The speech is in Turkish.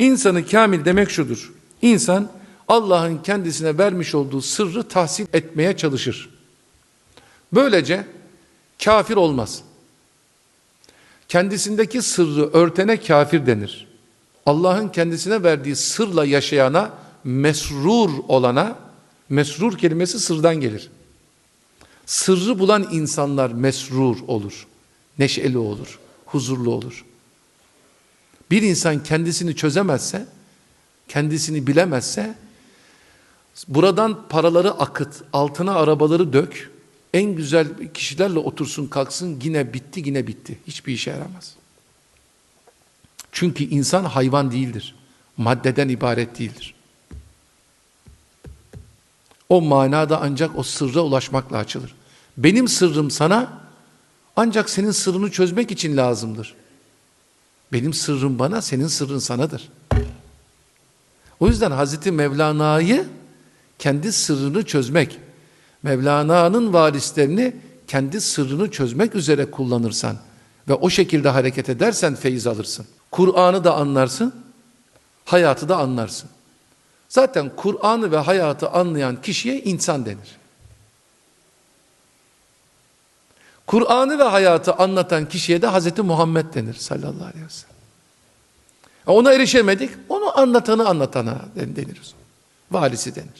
İnsanı kamil demek şudur. İnsan Allah'ın kendisine vermiş olduğu sırrı tahsil etmeye çalışır. Böylece kafir olmaz. Kendisindeki sırrı örtene kafir denir. Allah'ın kendisine verdiği sırla yaşayana, mesrur olana, mesrur kelimesi sırdan gelir. Sırrı bulan insanlar mesrur olur, neşeli olur, huzurlu olur. Bir insan kendisini çözemezse, kendisini bilemezse, buradan paraları akıt, altına arabaları dök, en güzel kişilerle otursun kalksın yine bitti yine bitti. Hiçbir işe yaramaz. Çünkü insan hayvan değildir. Maddeden ibaret değildir. O manada ancak o sırra ulaşmakla açılır. Benim sırrım sana ancak senin sırrını çözmek için lazımdır. Benim sırrım bana, senin sırrın sanadır. O yüzden Hazreti Mevlana'yı kendi sırrını çözmek, Mevlana'nın varislerini kendi sırrını çözmek üzere kullanırsan ve o şekilde hareket edersen feyiz alırsın. Kur'an'ı da anlarsın, hayatı da anlarsın. Zaten Kur'an'ı ve hayatı anlayan kişiye insan denir. Kur'an'ı ve hayatı anlatan kişiye de Hazreti Muhammed denir sallallahu aleyhi ve sellem. Ona erişemedik, onu anlatanı anlatana denir. Valisi denir.